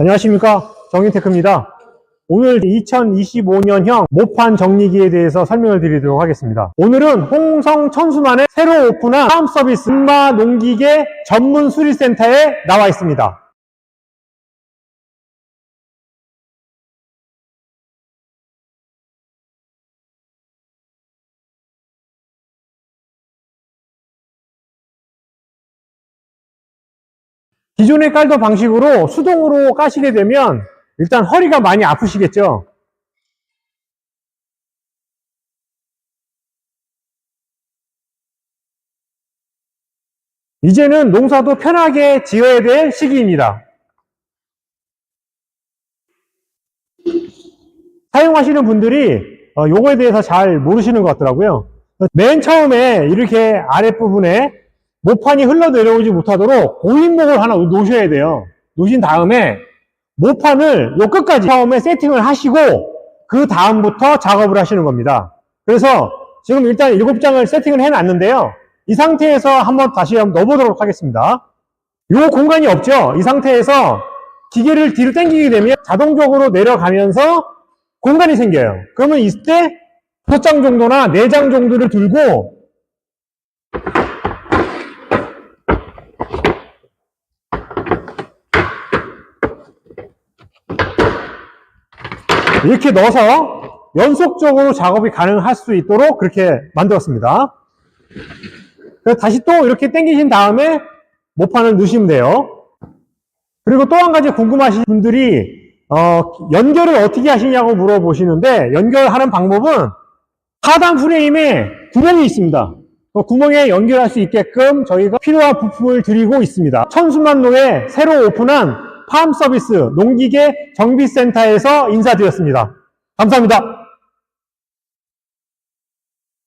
안녕하십니까 정인테크입니다. 오늘 2025년형 모판 정리기에 대해서 설명을 드리도록 하겠습니다. 오늘은 홍성 천수만의 새로 오픈한 파암 서비스 음마 농기계 전문 수리센터에 나와 있습니다. 기존에 깔던 방식으로 수동으로 까시게 되면 일단 허리가 많이 아프시겠죠? 이제는 농사도 편하게 지어야 될 시기입니다. 사용하시는 분들이 어, 요거에 대해서 잘 모르시는 것 같더라고요. 맨 처음에 이렇게 아랫부분에 모판이 흘러내려오지 못하도록 고인목을 하나 놓으셔야 돼요. 놓으신 다음에 모판을 요 끝까지 처음에 세팅을 하시고 그 다음부터 작업을 하시는 겁니다. 그래서 지금 일단 7장을 세팅을 해놨는데요. 이 상태에서 한번 다시 한번 넣어보도록 하겠습니다. 요 공간이 없죠? 이 상태에서 기계를 뒤로 당기게 되면 자동적으로 내려가면서 공간이 생겨요. 그러면 이때 5장 정도나 4장 정도를 들고 이렇게 넣어서 연속적으로 작업이 가능할 수 있도록 그렇게 만들었습니다. 다시 또 이렇게 당기신 다음에 모판을 넣으시면 돼요. 그리고 또 한 가지 궁금하신 분들이 어, 연결을 어떻게 하시냐고 물어보시는데 연결하는 방법은 하단 프레임에 구멍이 있습니다. 그 구멍에 연결할 수 있게끔 저희가 필요한 부품을 드리고 있습니다. 천수만로에 새로 오픈한 팜 서비스 농기계 정비센터에서 인사드렸습니다. 감사합니다.